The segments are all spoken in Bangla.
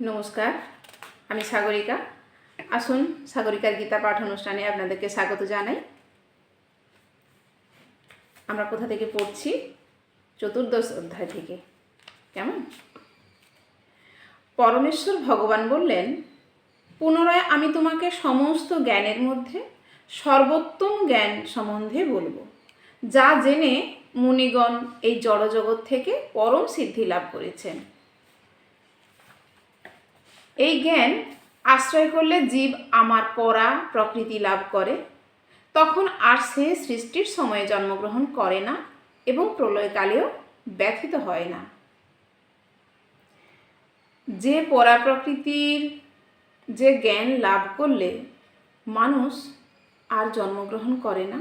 নমস্কার, আমি সাগরিকা। আসুন সাগরিকার গীতা পাঠ অনুষ্ঠানে আপনাদেরকে স্বাগত জানাই। আমরা কোথা থেকে পড়ছি? চতুর্দশ অধ্যায় থেকে। কেমন? পরমেশ্বর ভগবান বললেন, পুনরায় আমি তোমাকে সমস্ত জ্ঞানের মধ্যে সর্বোত্তম জ্ঞান সম্বন্ধে বলব, যা জেনে মুনিগণ এই জড়জগৎ থেকে পরম সিদ্ধি লাভ করেছেন। এই জ্ঞান আশ্রয় করলে জীব আমার পরা প্রকৃতি লাভ করে। তখন আর সে সৃষ্টির সময়ে জন্মগ্রহণ করে না এবং প্রলয়কালেও ব্যথিত হয় না। যে পরা প্রকৃতির যে জ্ঞান লাভ করলে মানুষ আর জন্মগ্রহণ করে না,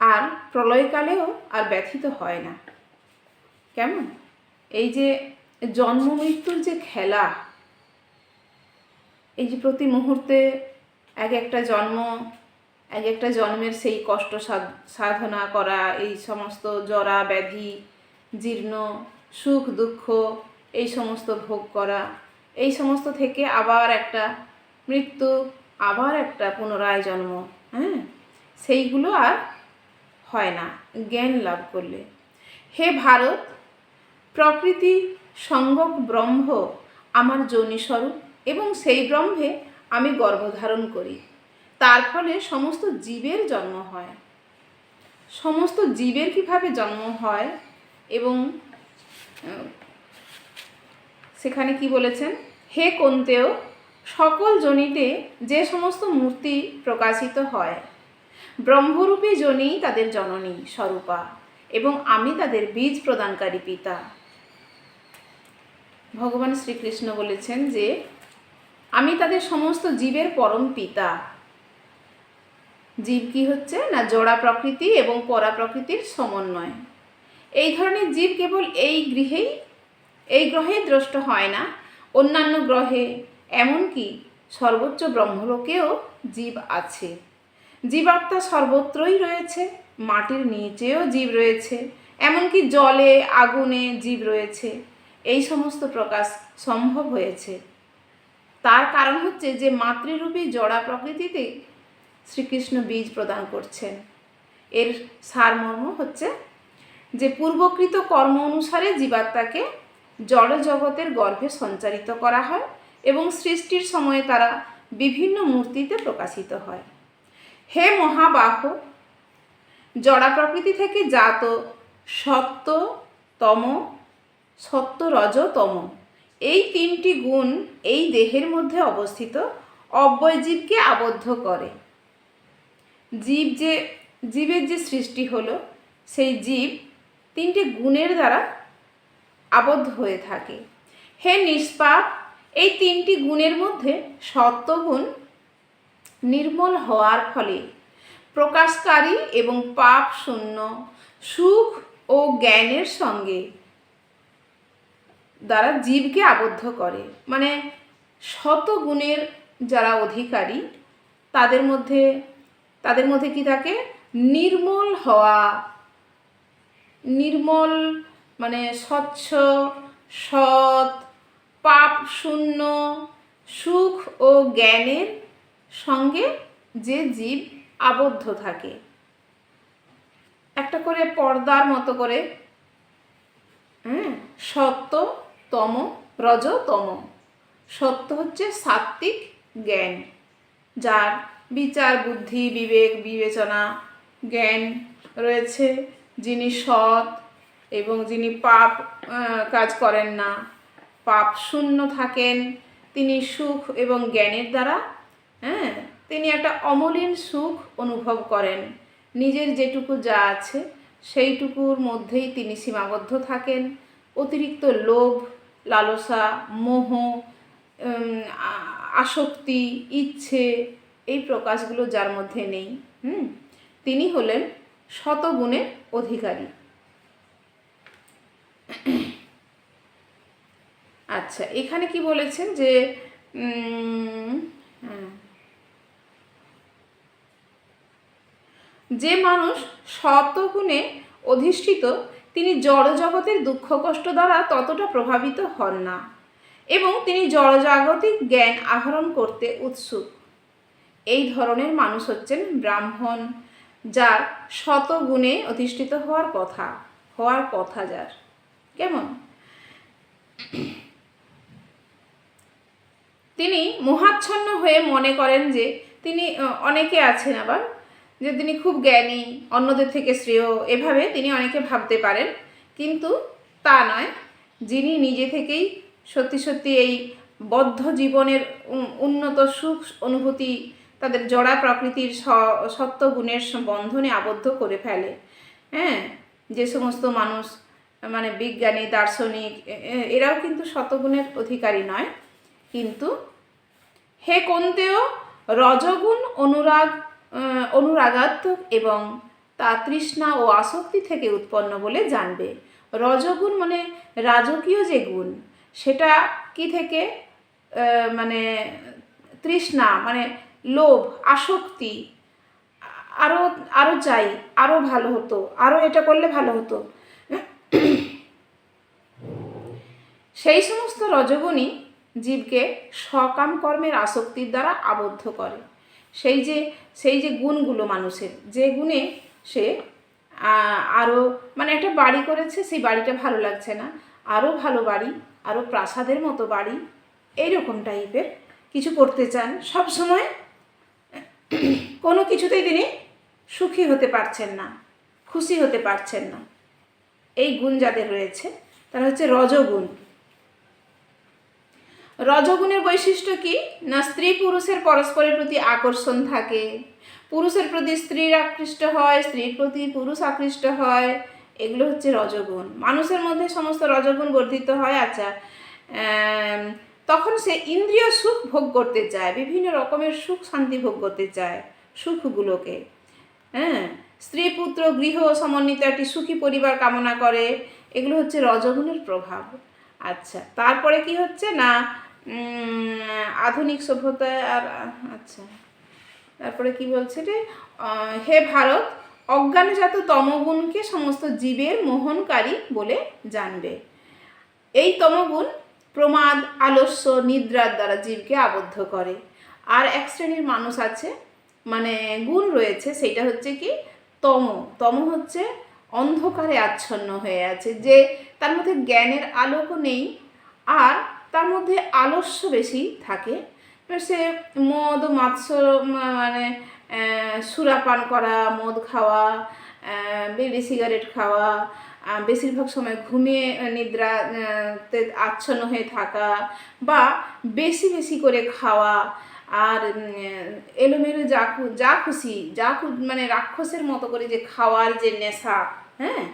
আর প্রলয়কালেও আর ব্যথিত হয় না। কেমন? এই যে জন্ম মৃত্যুর যে খেলা এই যে প্রতি মুহূর্তে এক একটা জন্ম, এক একটা জন্মের সেই কষ্ট সাধনা করা, এই সমস্ত জরা, ব্যাধি, জীর্ণ, সুখ, দুঃখ, এই সমস্ত ভোগ করা, এই সমস্ত থেকে আবার একটা মৃত্যু, আবার একটা পুনরায় জন্ম হ্যাঁ? সেইগুলো আর হয় না, জ্ঞান লাভ করলে। হে ভারত, প্রকৃতি সঙ্গক ব্রহ্ম, আমার যোনিস্বরূপ। এবং সেই ব্রহ্মে আমি গর্ভধারণ করি। তার ফলে সমস্ত জীবের জন্ম হয়। সমস্ত জীবের কীভাবে জন্ম হয় এবং সেখানে কি বলেছেন? হে কন্তেও, সকল জনিতে যে সমস্ত মূর্তি প্রকাশিত হয়, ব্রহ্মরূপী জনি তাদের জননী স্বরূপা এবং আমি তাদের বীজ প্রদানকারী পিতা। ভগবান শ্রীকৃষ্ণ বলেছেন যে আমি তাদের সমস্ত জীবের পরম পিতা। জীব কি হচ্ছে? না জোড়া প্রকৃতি এবং পরা প্রকৃতির সমন্বয়। এই ধরনের জীব কেবল এই গৃহেই, এই গ্রহেই দ্রষ্ট হয় না। অন্যান্য গ্রহে, এমনকি সর্বোচ্চ ব্রহ্মলোকেও জীব আছে। জীবাত্মা সর্বত্রই রয়েছে, মাটির নিচেও জীব রয়েছে, এমনকি জলে, আগুনে জীব রয়েছে। এই সমস্ত প্রকাশ সম্ভব হয়েছে। তার কারণ হচ্ছে যে মাতৃরূপী জড়া প্রকৃতিতে শ্রীকৃষ্ণ বীজ প্রদান করছেন। এর সারমর্ম হচ্ছে যে পূর্বকৃত কর্ম অনুসারে জীবাত্মাকে জড় জগতের গর্ভে সঞ্চারিত করা হয় এবং সৃষ্টির সময়ে তারা বিভিন্ন মূর্তিতে প্রকাশিত হয়। হে মহাবাহ, জড়া প্রকৃতি থেকে জাত সত্য তম সত্য রজ তম। এই তিনটি গুণ এই দেহের মধ্যে অবস্থিত অব্যয় জীবকে আবদ্ধ করে। জীব যে, জীবের যে সৃষ্টি হলো, সেই জীব তিনটি গুণের দ্বারা আবদ্ধ হয়ে থাকে। হে নিষ্পাপ, এই তিনটি গুণের মধ্যে সত্যগুণ নির্মল হওয়ার ফলে প্রকাশকারী এবং পাপ শূন্য সুখ ও জ্ঞানের সঙ্গে দ্বারা জীবকে আবদ্ধ করে। মানে শত গুণের যারা অধিকারী, তাদের মধ্যে তাদের মধ্যে কি থাকে? নির্মল হওয়া, নির্মল মানে স্বচ্ছ, সৎ, পাপ শূন্য, সুখ ও জ্ঞানের সঙ্গে যে জীব আবদ্ধ থাকে। একটা করে পর্দার মতো করে হ্যাঁ সত্য তম রজতম সত্য হচ্ছে সাত্ত্বিক জ্ঞান, যার বিচার, বুদ্ধি, বিবেক, বিবেচনা জ্ঞান রয়েছে। যিনি সৎ এবং যিনি পাপ কাজ করেন না, পাপ শূন্য থাকেন, তিনি সুখ এবং জ্ঞানের দ্বারা হ্যাঁ তিনি একটা অমলিন সুখ অনুভব করেন। নিজের যেটুকু যা আছে, সেইটুকুর মধ্যেই তিনি সীমাবদ্ধ থাকেন। অতিরিক্ত লোভ লালসা, মোহ আসক্তি, ইচ্ছে এই প্রকাশগুলো যার মধ্যে নেই, হুম তিনি হলেন শতগুণের অধিকারী আচ্ছা এখানে কি বলেছেন যে হ্যাঁ। যে মানুষ শতগুণে অধিষ্ঠিত তিনি জড়জগতের দুঃখ কষ্ট দ্বারা ততটা প্রভাবিত হন না এবং তিনি জড়জাগতিক জ্ঞান আহরণ করতে উৎসুক। এই ধরনের মানুষ হচ্ছেন ব্রাহ্মণ, যার শত গুণে অধিষ্ঠিত হওয়ার কথা হওয়ার কথা যার। কেমন? তিনি মোহাচ্ছন্ন হয়ে মনে করেন যে তিনি অনেকে আছেন আবার যে তিনি খুব জ্ঞানী, অন্যদের থেকে শ্রেয়, এভাবে তিনি অনেকে ভাবতে পারেন। কিন্তু তা নয়, যিনি নিজে থেকেই সত্যি সত্যি এই বদ্ধ জীবনের উন্নত সুখ অনুভূতি, তাদের জড়া প্রকৃতির সত্য গুণের বন্ধনে আবদ্ধ করে ফেলে। হ্যাঁ যে সমস্ত মানুষ মানে বিজ্ঞানী, দার্শনিক এরাও কিন্তু শতগুণের অধিকারী নয়। কিন্তু হে কোনতেও রজগুণ অনুরাগ অনুরাগাত্মক এবং তা তৃষ্ণা ও আসক্তি থেকে উৎপন্ন বলে জানবে। রজগুণ মানে রাজকীয় যে গুণ, সেটা কি থেকে? মানে তৃষ্ণা মানে লোভ, আসক্তি আরও আরও চাই আরও ভালো হতো আরও এটা করলে ভালো হতো। সেই সমস্ত রজগুণই জীবকে সকাম কর্মের আসক্তির দ্বারা আবদ্ধ করে। সেই যে সেই যে গুণগুলো মানুষের, যে গুণে সে আরও মানে একটা বাড়ি করেছে, সেই বাড়িটা ভালো লাগছে না। আরও ভালো বাড়ি আরও প্রাসাদের মতো বাড়ি, এইরকম টাইপের কিছু করতে চান। সব সময় কোনো কিছুতেই তিনি সুখী হতে পারছেন না, খুশি হতে পারছেন না। এই গুণ যাদের রয়েছে, তারা হচ্ছে রজগুণ। রজগুণের বৈশিষ্ট্য কি? না স্ত্রী পুরুষের পরস্পরের প্রতি আকর্ষণ থাকে? পুরুষের প্রতি স্ত্রীর আকৃষ্ট হয়, স্ত্রীর প্রতি পুরুষ আকৃষ্ট হয়, এগুলো হচ্ছে রজগুণ। মানুষের মধ্যে সমস্ত রজগুণ বর্ধিত হয় আচ্ছা তখন সে ইন্দ্রিয় সুখ ভোগ করতে চায়, বিভিন্ন রকমের সুখ শান্তি ভোগ করতে চায়, সুখগুলোকে। হ্যাঁ স্ত্রী, পুত্র, গৃহ সমন্বিত একটি সুখী পরিবার কামনা করে, এগুলো হচ্ছে রজগুণের প্রভাব। আচ্ছা তারপরে কি হচ্ছে? না আধুনিক সভ্যতা আর আচ্ছা। তারপরে কি বলছে যে হে ভারত, অজ্ঞানজাত তমগুণকে সমস্ত জীবের মোহনকারী বলে জানবে। এই তমগুণ প্রমাদ, আলস্য, নিদ্রার দ্বারা জীবকে আবদ্ধ করে। আর এক শ্রেণির মানুষ আছে মানে গুণ রয়েছে সেটা হচ্ছে কি, তম। তম হচ্ছে অন্ধকারে আচ্ছন্ন হয়ে আছে, যে তার মধ্যে জ্ঞানের আলোকও নেই, আর তার মধ্যে আলস্য বেশি থাকে। সে মদ, মাৎস্য মানে সুরাপান করা, মদ খাওয়া বিড়ি, সিগারেট খাওয়া বেশিরভাগ সময় ঘুমিয়ে নিদ্রা তে আচ্ছন্ন হয়ে থাকা বা বেশি বেশি করে খাওয়া আর এলোমেলো যা যা খুশি, যা মানে রাক্ষসের মতো করে যে খাওয়ার যে নেশা হ্যাঁ?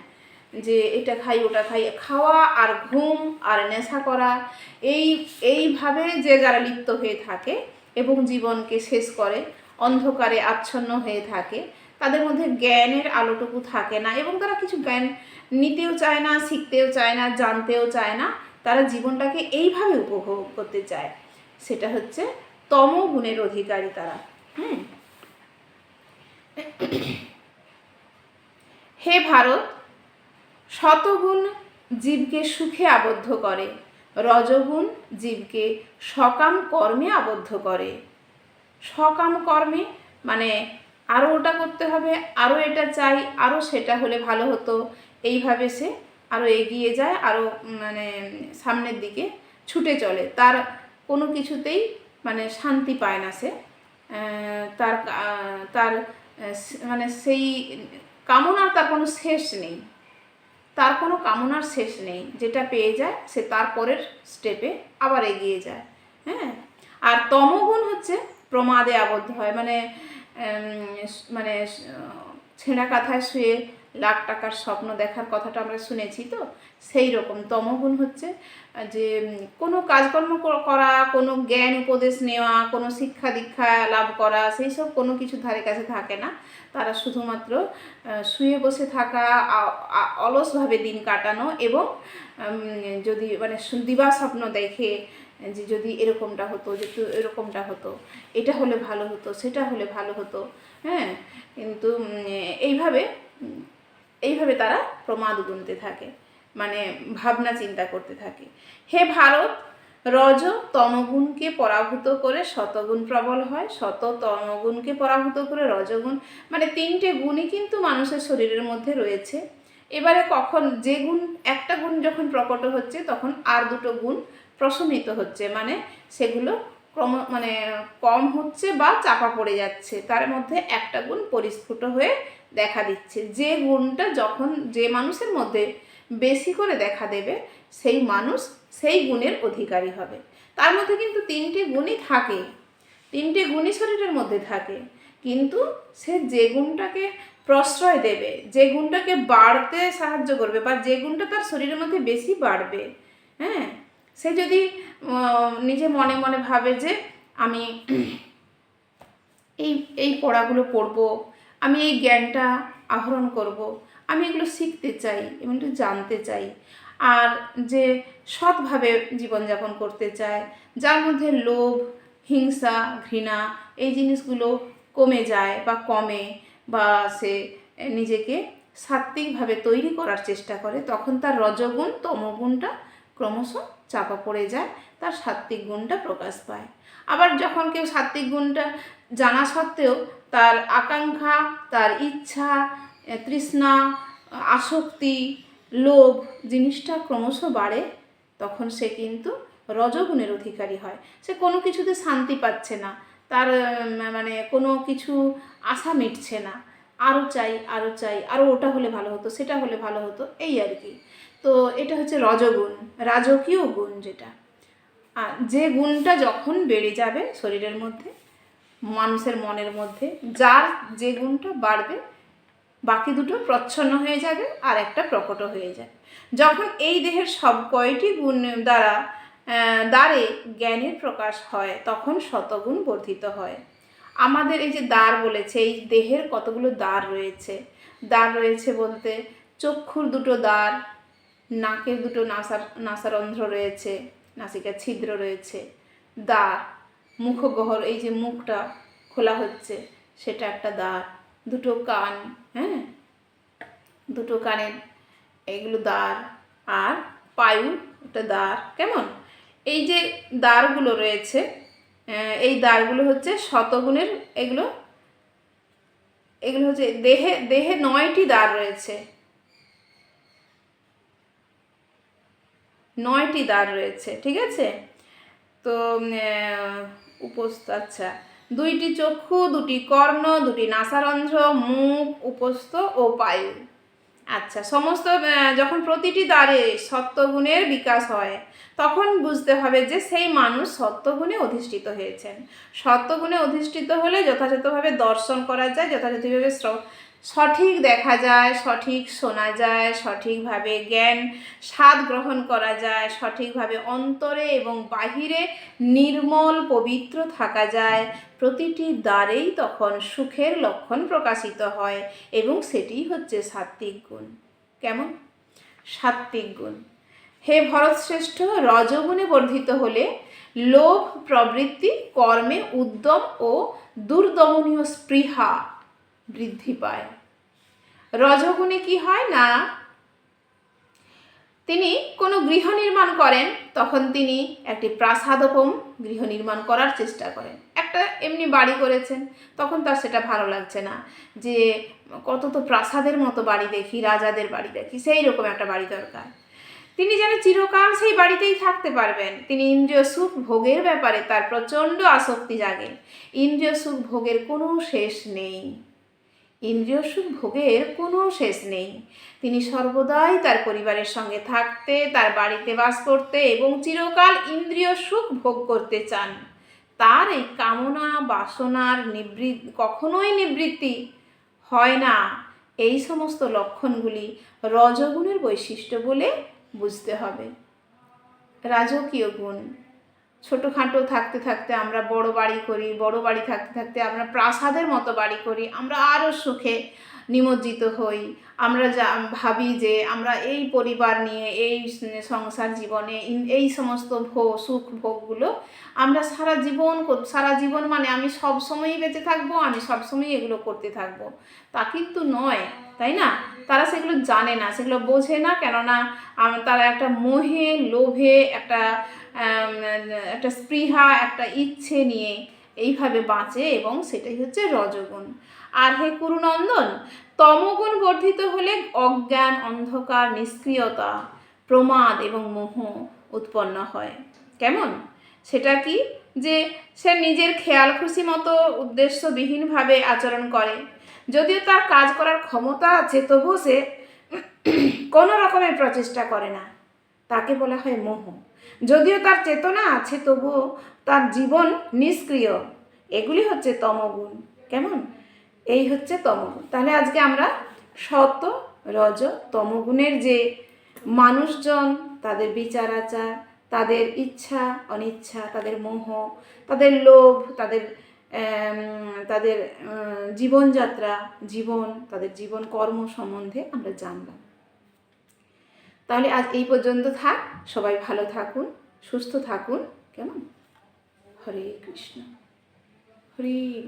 যে এটা খাই, ওটা খাই। খাওয়া আর ঘুম আর নেশা করা, এই, এইভাবে যে যারা লিপ্ত হয়ে থাকে এবং জীবনকে শেষ করে, অন্ধকারে আচ্ছন্ন হয়ে থাকে, তাদের মধ্যে জ্ঞানের আলোটুকু থাকে না এবং তারা কিছু জ্ঞান নিতেও চায় না, শিখতেও চায় না, জানতেও চায় না। তারা জীবনটাকে এইভাবে উপভোগ করতে চায়। সেটা হচ্ছে তম গুণের অধিকারী তারা। হুম? হে ভারত শতগুণ জীবকে সুখে আবদ্ধ করে, রজগুণ জীবকে সকাম কর্মে আবদ্ধ করে। সকাম কর্মে মানে আরও ওটা করতে হবে আরও এটা চাই আরও সেটা হলে ভালো হতো। এইভাবে সে আরও এগিয়ে যায় আরও মানে সামনের দিকে ছুটে চলে। তার কোনো কিছুতেই মানে শান্তি পায় না সে। তার তার মানে সেই কামনার তার কোনো শেষ নেই। তার কোনো কামনার শেষ নেই। যেটা পেয়ে যায়, সে তারপরের স্টেপে আবার এগিয়ে যায়। হ্যাঁ? আর তমগুণ হচ্ছে প্রমাদে আবদ্ধ হয়। মানে মানে ছেঁড়া কাঁথায় শুয়ে লাখ টাকার স্বপ্ন দেখার কথাটা আমরা শুনেছি তো? সেই রকম। তমগুণ হচ্ছে যে কোনো কাজকর্ম করা, কোনো জ্ঞান উপদেশ নেওয়া, কোনো শিক্ষা দীক্ষা লাভ করা, সেই সব কোনো কিছু ধারে কাছে থাকে না। তারা শুধুমাত্র শুয়ে বসে থাকা অলসভাবে দিন কাটানো এবং যদি মানে দিবা স্বপ্ন দেখে যে যদি এরকমটা হতো, যে এরকমটা হতো, এটা হলে ভালো হতো, সেটা হলে ভালো হতো। হ্যাঁ? কিন্তু এইভাবে এইভাবে তারা প্রমাদ গুনতে থাকে মানে ভাবনা চিন্তা করতে থাকে। হে ভারত, রজ তমগুণকে পরাভূত করে শতগুণ প্রবল হয়, শত তমগুণকে পরাভূত করে রজগুণ মানে তিনটে গুণই কিন্তু মানুষের শরীরের মধ্যে রয়েছে। এবারে কখন যে গুণ, একটা গুণ যখন প্রকট হচ্ছে, তখন আর দুটো গুণ প্রশমিত হচ্ছে মানে সেগুলো ক্রম মানে কম হচ্ছে বা চাপা পড়ে যাচ্ছে। তার মধ্যে একটা গুণ পরিস্ফুট হয়ে দেখা দিচ্ছে। যে গুণটা যখন যে মানুষের মধ্যে বেশি করে দেখা দেবে, সেই মানুষ সেই গুণের অধিকারী হবে। তার মধ্যে কিন্তু তিনটে গুণই থাকে। তিনটে গুণই শরীরের মধ্যে থাকে। কিন্তু সে যে গুণটাকে প্রশ্রয় দেবে, যে গুণটাকে বাড়তে সাহায্য করবে বা যে গুণটা তার শরীরের মধ্যে বেশি বাড়বে হ্যাঁ? সে যদি নিজে মনে মনে ভাবে যে আমি এই এই পড়াগুলো পড়ব আমি এই জ্ঞানটা আহরণ করব, আমি এগুলো শিখতে চাই এবং একটু জানতে চাই। আর যে সৎভাবে জীবনযাপন করতে চায়, যার মধ্যে লোভ, হিংসা, ঘৃণা, এই জিনিসগুলো কমে যায় বা কমে বা সে নিজেকে সাত্ত্বিকভাবে তৈরি করার চেষ্টা করে, তখন তার রজগুণ, তমগুণটা ক্রমশ চাপা পড়ে যায়, তার সাত্ত্বিক গুণটা প্রকাশ পায়। আবার যখন কেউ সাত্ত্বিক গুণটা জানা সত্ত্বেও তার আকাঙ্ক্ষা, তার ইচ্ছা তৃষ্ণা, আসক্তি, লোভ জিনিসটা ক্রমশ বাড়ে, তখন সে কিন্তু রজগুণের অধিকারী হয়। সে কোনো কিছুতে শান্তি পাচ্ছে না, তার মানে কোনো কিছু আশা মিটছে না। আরও চাই আরও চাই আরও ওটা হলে ভালো হতো, সেটা হলে ভালো হতো, এই আর কি। তো এটা হচ্ছে রজগুণ, রাজকীয় গুণ যেটা। আর যে গুণটা যখন বেড়ে যাবে শরীরের মধ্যে মানুষের মনের মধ্যে, যার যে গুণটা বাড়বে, বাকি দুটো প্রচ্ছন্ন হয়ে যাবে আর একটা প্রকট হয়ে যাবে। যখন এই দেহের সব কয়টি গুণ দ্বারা দ্বারে জ্ঞানের প্রকাশ হয়, তখন শতগুণ বর্ধিত হয়। আমাদের এই যে দ্বার বলেছে, এই দেহের কতগুলো দ্বার রয়েছে? দ্বার রয়েছে বলতে চক্ষুর দুটো দ্বার, নাকের দুটো নাসার নাসারন্ধ্র রয়েছে, নাসিকার ছিদ্র রয়েছে, দ্বার মুখগহর এই যে মুখটা খোলা হচ্ছে, সেটা একটা দ্বার। দুটো কান হ্যাঁ? দুটো কানের, এগুলো দ্বার। আর পায়ু, একটা দ্বার। কেমন? এই যে দ্বারগুলো রয়েছে এই দ্বারগুলো হচ্ছে শতগুণের, এগুলো এগুলো হচ্ছে দেহে দেহে নয়টি দ্বার রয়েছে। নয়টি দ্বার রয়েছে, ঠিক আছে? তো উপস্থ আচ্ছা। দুইটি চক্ষু, দুটি কর্ণ, দুটি নাসারন্ধ্র মুখ উপস্থ ও পায়ু আচ্ছা সমস্ত যখন প্রতিটি দ্বারে সত্যগুণের বিকাশ হয়, তখন বুঝতে হবে যে সেই মানুষ সত্যগুণে অধিষ্ঠিত হয়েছেন। সত্যগুণে অধিষ্ঠিত হলে যথাযথভাবে দর্শন করা যায়, যথাযথভাবে সঠিক দেখা যায়, সঠিক শোনা যায়, সঠিকভাবে জ্ঞান স্বাদ গ্রহণ করা যায়, সঠিকভাবে অন্তরে এবং বাহিরে নির্মল, পবিত্র থাকা যায়। প্রতিটি দ্বারেই তখন সুখের লক্ষণ প্রকাশিত হয় এবং সেটি হচ্ছে সাত্ত্বিক গুণ। কেমন? সাত্ত্বিক গুণ। হে ভরতশ্রেষ্ঠ, রজগুণে বর্ধিত হলে লোভ, প্রবৃত্তি, কর্মে উদ্যম ও দুর্দমনীয় স্পৃহা বৃদ্ধি পায়। রজগুণে কি হয় না? তিনি কোনো গৃহ নির্মাণ করেন, তখন তিনি একটি প্রাসাদোপম গৃহ নির্মাণ করার চেষ্টা করেন। একটা এমনি বাড়ি করেছেন, তখন তার সেটা ভালো লাগছে না। যে কত তো প্রাসাদের মতো বাড়ি দেখি, রাজাদের বাড়ি দেখি, সেই রকম একটা বাড়ি দরকার। তিনি যেন চিরকাল সেই বাড়িতেই থাকতে পারবেন। তিনি ইন্দ্রিয় সুখ ভোগের ব্যাপারে তার প্রচণ্ড আসক্তি জাগে। ইন্দ্রিয় সুখ ভোগের কোনো শেষ নেই। ইন্দ্রিয় সুখ ভোগের কোনো শেষ নেই। তিনি সর্বদাই তার পরিবারের সঙ্গে থাকতে, তার বাড়িতে বাস করতে এবং চিরকাল ইন্দ্রিয় সুখ ভোগ করতে চান। তার এই কামনা, বাসনার নিবৃত্তি কখনোই নিবৃত্তি হয় না। এই সমস্ত লক্ষণগুলি রজগুণের বৈশিষ্ট্য বলে বুঝতে হবে। রাজকীয় গুণ। ছোটোখাটো থাকতে থাকতে আমরা বড় বাড়ি করি, বড় বাড়ি থাকতে থাকতে আমরা প্রাসাদের মতো বাড়ি করি, আমরা আরও সুখে নিমজ্জিত হই। আমরা যা ভাবি যে আমরা এই পরিবার নিয়ে, এই সংসার জীবনে এই সমস্ত ভোগ, সুখ ভোগগুলো আমরা সারা জীবন সারা জীবন মানে আমি সব সময়ই বেঁচে থাকব, আমি সব সময়ই এগুলো করতে থাকব। তা কিন্তু নয়। তাই না? তারা সেগুলো জানে না, সেগুলো বোঝে না, কেননা তারা একটা মোহে, লোভে, একটা একটা স্পৃহা, একটা ইচ্ছে নিয়ে এইভাবে বাঁচে এবং সেটাই হচ্ছে রজগুণ। আর হে কুরুনন্দন তমগুণ বর্ধিত হলে অজ্ঞান, অন্ধকার, নিষ্ক্রিয়তা, প্রমাদ এবং মোহ উৎপন্ন হয়। কেমন? সেটা কি? যে সে নিজের খেয়াল খুশি মতো উদ্দেশ্যবিহীনভাবে আচরণ করে। যদিও তার কাজ করার ক্ষমতা আছে, তবুও সে কোনো রকমের প্রচেষ্টা করে না। তাকে বলা হয় মোহ। যদিও তার চেতনা আছে, তবুও তার জীবন নিষ্ক্রিয়। এগুলি হচ্ছে তমগুণ। কেমন? এই হচ্ছে তমগুণ। তাহলে আজকে আমরা সত রজ, তমগুণের যে মানুষজন, তাদের বিচার আচার তাদের ইচ্ছা, অনিচ্ছা, তাদের মোহ, তাদের লোভ, তাদের তাদের জীবনযাত্রা, জীবন, তাদের জীবন কর্ম সম্বন্ধে আমরা জানলাম। তাহলে আজ এই পর্যন্ত থাক। সবাই ভালো থাকুন, সুস্থ থাকুন। কেমন? হরে কৃষ্ণ। হরে